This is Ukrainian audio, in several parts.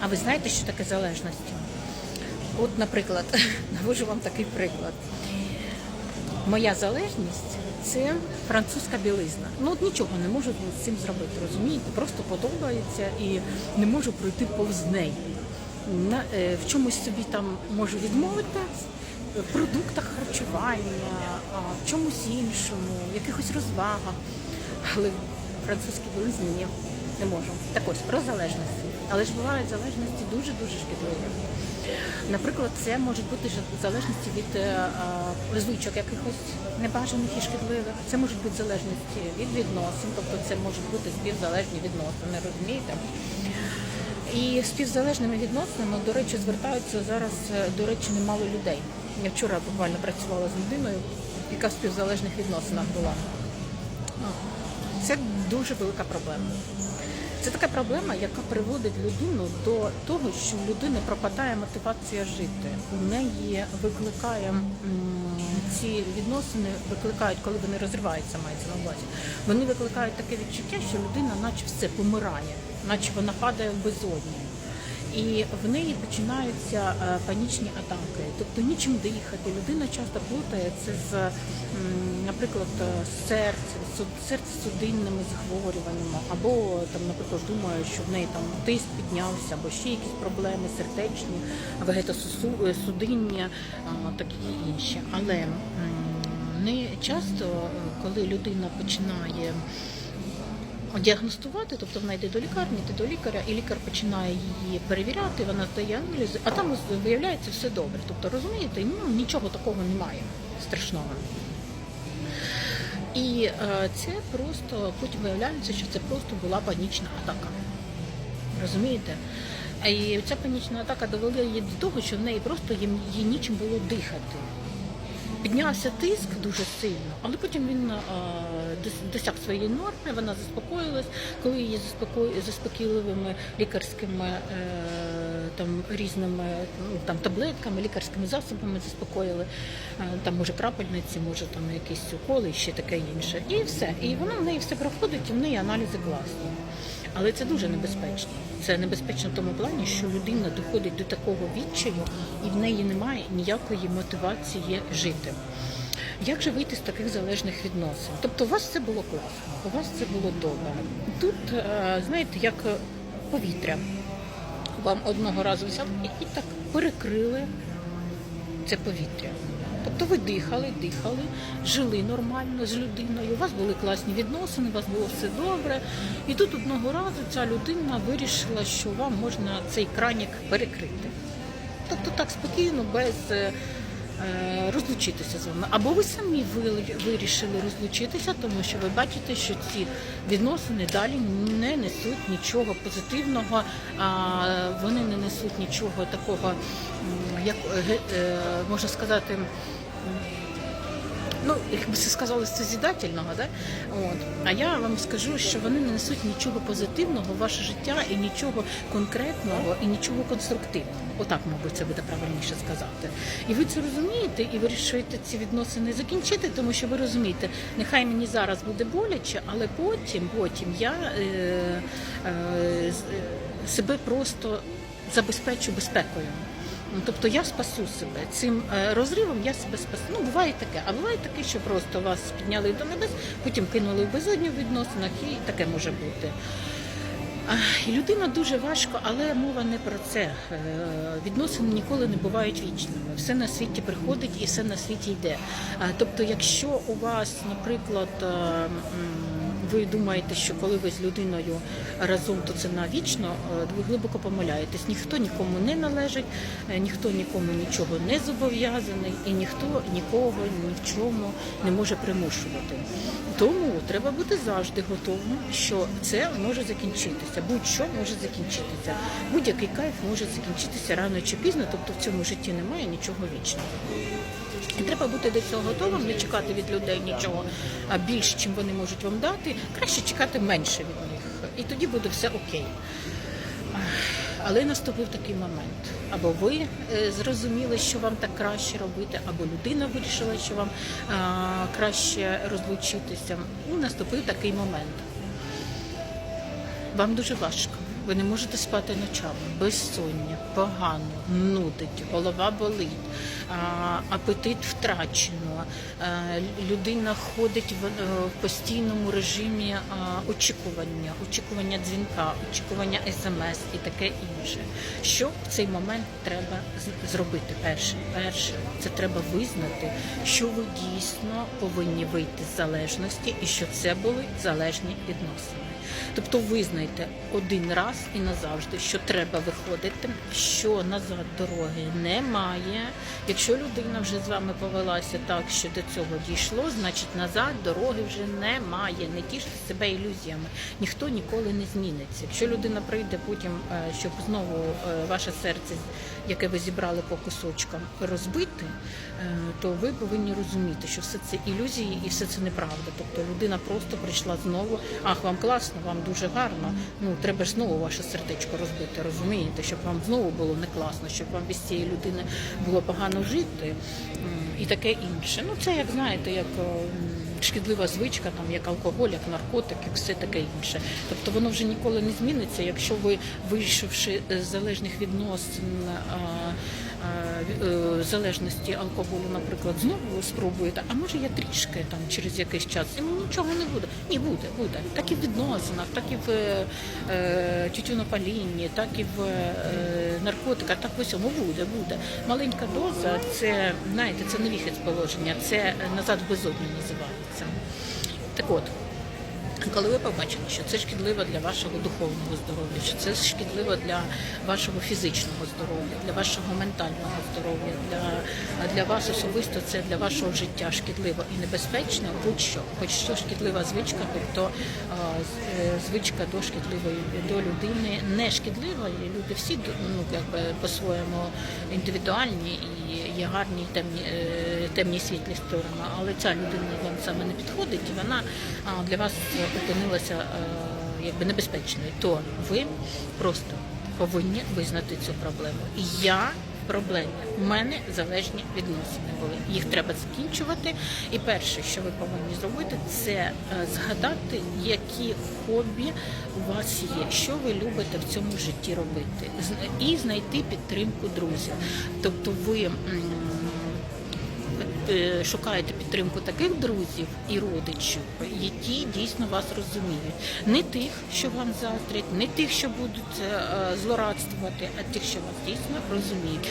А ви знаєте, що таке залежність? От, наприклад, навожу вам такий приклад. Моя залежність це французька білизна. Ну от нічого не можу з цим зробити, розумієте? Просто подобається і не можу пройти повз неї. На, е, в чомусь собі там можу відмовити, в продуктах харчування, а, в чомусь іншому, в якихось розвагах. Але французькі білизні ні, не можу. Так ось про залежності. Але ж бувають залежності дуже-дуже шкідливі. Наприклад, це можуть бути залежності від е, звичок якихось небажаних і шкідливих. Це можуть бути залежності від відносин, тобто це можуть бути співзалежні відносини, розумієте? І співзалежними відносинами, до речі, звертаються зараз, е, до речі, немало людей. Я вчора буквально працювала з людиною, яка в співзалежних відносинах була. Це дуже велика проблема. Це така проблема, яка приводить людину до того, що в людини пропадає мотивація жити. У неї викликає ці відносини, викликають, коли вони розриваються, мається на увазі. Вони викликають таке відчуття, що людина, наче все помирає, наче вона падає в безодню. І в неї починаються е, панічні атаки, тобто нічим дихати. Людина часто плутає це з, наприклад, е, серцем, су- серцево-судинними захворюваннями, або там, наприклад, думає, що в неї там тиск піднявся, або ще якісь проблеми сердечні, вегетосудиння, такі інші. Але не часто, е, коли людина починає діагностувати, тобто вона йде до лікарні, йде до лікаря, і лікар починає її перевіряти, вона здає аналізи, а там виявляється все добре. Тобто, розумієте, ну нічого такого немає страшного. І е, це просто потім виявляється, що це просто була панічна атака. Розумієте? І ця панічна атака довела її до того, що в неї просто їм їй нічим було дихати. Піднявся тиск дуже сильно, але потім він а, досяг своєї норми, вона заспокоїлась, коли її заспокої- заспокійливими лікарськими е, там різними ну, там таблетками, лікарськими засобами заспокоїли. Е, Там може крапельниці, може там якісь уколи, ще таке інше. І все. І воно в неї все проходить, і в неї аналізи класні. Але це дуже небезпечно. Це небезпечно в тому плані, що людина доходить до такого відчаю, і в неї немає ніякої мотивації жити. Як же вийти з таких залежних відносин? Тобто, у вас все було класно, у вас все було добре. Тут, е, знаєте, як повітря. Вам одного разу взяли і, так перекрили це повітря. Тобто ви дихали, дихали, жили нормально з людиною, у вас були класні відносини, у вас було все добре. І тут одного разу ця людина вирішила, що вам можна цей кранік перекрити. Тобто так спокійно, без е, розлучитися з вами. Або ви самі ви- вирішили розлучитися, тому що ви бачите, що ці відносини далі не несуть нічого позитивного, вони не несуть нічого такого, як е, е, можна сказати. Ну, як би це сказали, созідательного, да? От. А я вам скажу, що вони не несуть нічого позитивного в ваше життя і нічого конкретного, і нічого конструктивного. Отак, мабуть, це буде правильніше сказати. І ви це розумієте і вирішуєте ці відносини закінчити, тому що ви розумієте, нехай мені зараз буде боляче, але потім, потім я е, е, е, себе просто забезпечу безпекою. Ну, Тобто я спасу себе цим е, розривом, я себе спасу. Ну буває таке, а буває таке, що просто вас підняли до небес, потім кинули в безодню відносинах, і таке може бути. І людина дуже важко, але мова не про це. Е, Відносини ніколи не бувають вічними. Все на світі приходить і все на світі йде. Тобто, якщо у вас, наприклад, е, ви думаєте, що коли ви з людиною разом, то це навічно, е, ви глибоко помиляєтесь. Ніхто нікому не належить, е, ніхто нікому нічого не зобов'язаний, і ніхто нікого ні в чому не може примушувати. Тому треба бути завжди готовим, що це може закінчитися. Будь-що може закінчитися. Будь-який кайф може закінчитися рано чи пізно, тобто в цьому житті немає нічого вічного. І треба бути до цього готовим, не чекати від людей нічого а більше, чим вони можуть вам дати. Краще чекати менше від них. І тоді буде все окей. Але наступив такий момент. Або ви е, зрозуміли, що вам так краще робити, або людина вирішила, що вам краще розлучитися. І наступив такий момент. Вам дуже важко. Ви не можете спати ночами, безсоння, погано, нудить, голова болить, апетит втрачено. е, Людина ходить в, е, постійному режимі а, очікування, очікування дзвінка, очікування смс і таке інше. Що в цей момент треба зробити? Перше, перше, це треба визнати, що ви дійсно повинні вийти з залежності і що це були залежні відносини. Тобто визнайте один раз і назавжди, що треба виходити, що назад дороги немає. Якщо людина вже з вами повелася так, що до цього дійшло, значить назад дороги вже немає. Не тіште себе ілюзіями. Ніхто ніколи не зміниться. Якщо людина прийде потім, е, щоб знову е, ваше серце, яке ви зібрали по кусочкам, розбити, е, то ви повинні розуміти, що все це ілюзії і все це неправда. Тобто людина просто прийшла знову. Ах, вам класно, вам дуже гарно. Ну треба ж знову ваше сердечко розбити, розумієте, щоб вам знову було не класно, щоб вам без цієї людини було погано жити і таке інше. Ну це як знаєте, як. Е, Шкідлива звичка, там як алкоголь, як наркотик, як все таке інше. Тобто воно вже ніколи не зміниться, якщо ви, вийшовши з залежних відносин, а, е, залежності алкоголю, наприклад, знову спробуєте, а може я трішки там через якийсь час, і нічого не буде. Ні, буде, буде. Так і в відносинах, так і в е, е, тютюнопалінні, так і в е, наркотиках, так в усьому буде, буде. Маленька доза це, знаєте, це не вихід з положення, це назад в безодню називається. Так от. Коли ви побачили, що це шкідливо для вашого духовного здоров'я, що це шкідливо для вашого фізичного здоров'я, для вашого ментального здоров'я, для, для вас особисто це для вашого життя шкідливо і небезпечно, будь-що, хоч що шкідлива звичка, тобто е, звичка до шкідливої до людини не шкідлива, люди всі ну, якби, по-своєму індивідуальні і є гарні і темні, е, темні світлі сторони, але ця людина вам саме не підходить, і вона для вас опинилася е, якби небезпечною, то ви просто повинні визнати цю проблему. Я в проблемі. У мене залежні відносини були. Їх треба закінчувати. І перше, що ви повинні зробити, це е, згадати, які хобі у вас є, що ви любите в цьому житті робити, і знайти підтримку друзів. Тобто ви. Е, шукаєте підтримку таких друзів і родичів, які дійсно вас розуміють. Не тих, що вам заздрять, не тих, що будуть е, злорадствувати, а тих, що вас дійсно розуміють.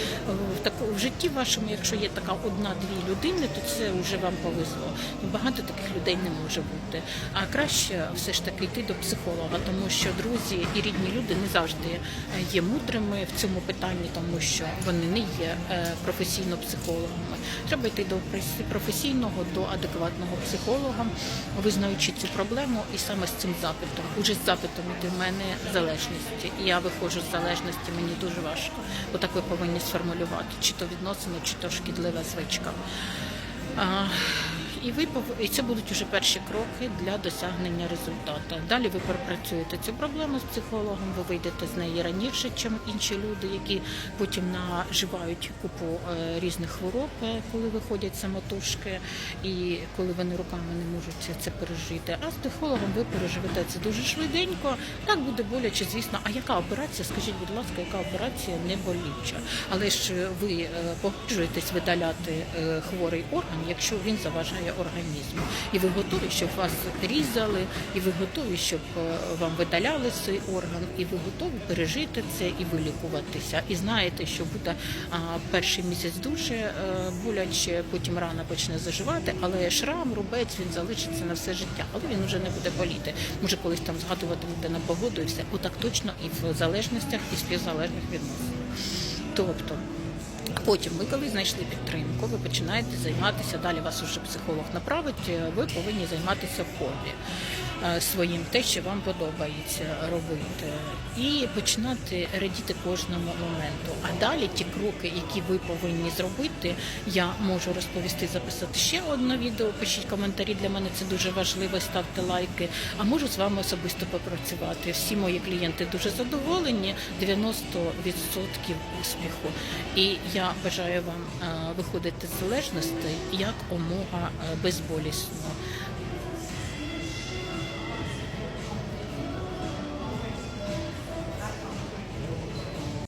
В таку в житті вашому, якщо є така одна-дві людини, то це вже вам повезло. Багато таких людей не може бути. А краще все ж таки йти до психолога, тому що друзі і рідні люди не завжди е, є мудрими в цьому питанні, тому що вони не є професійно психологами. Треба йти до професійного, до адекватного психолога, визнаючи цю проблему, і саме з цим запитом. Уже з запитом іде в мене залежність. І Я виходжу з залежності, мені дуже важко. Отак ви повинні сформулювати, чи то відносини, чи то шкідлива звичка. І ви і це будуть уже перші кроки для досягнення результату. Далі ви пропрацюєте цю проблему з психологом, ви вийдете з неї раніше, ніж інші люди, які потім наживають купу е, різних хвороб, е, коли виходять самотужки, і коли вони руками не можуть це- пережити. А з психологом ви переживете це дуже швиденько. Так буде боляче, звісно. А яка операція? Скажіть, будь ласка, яка операція не болюча? Але ж ви е, погоджуєтесь видаляти хворий орган, якщо він заважає організму. І ви готові, щоб вас різали, і ви готові, щоб е, вам видаляли цей орган, і ви готові пережити це і вилікуватися. І знаєте, що буде перший місяць дуже е, боляче, потім рана почне заживати, але шрам, рубець він залишиться на все життя, але він вже не буде боліти. Може, колись там згадуватимете на погоду і все. Отак точно і в залежностях, і в співзалежних відносинах. Тобто. Потім, ви коли знайшли підтримку, ви починаєте займатися, далі вас уже психолог направить, ви повинні займатися хобі своїм, те, що вам подобається робити, і починати радіти кожному моменту. А далі ті кроки, які ви повинні зробити, я можу розповісти, записати ще одне відео. Пишіть коментарі, для мене це дуже важливо, ставте лайки. А можу з вами особисто попрацювати. Всі мої клієнти дуже задоволені, 90% успіху. І я бажаю вам е, виходити з залежності як омога е, безболісно.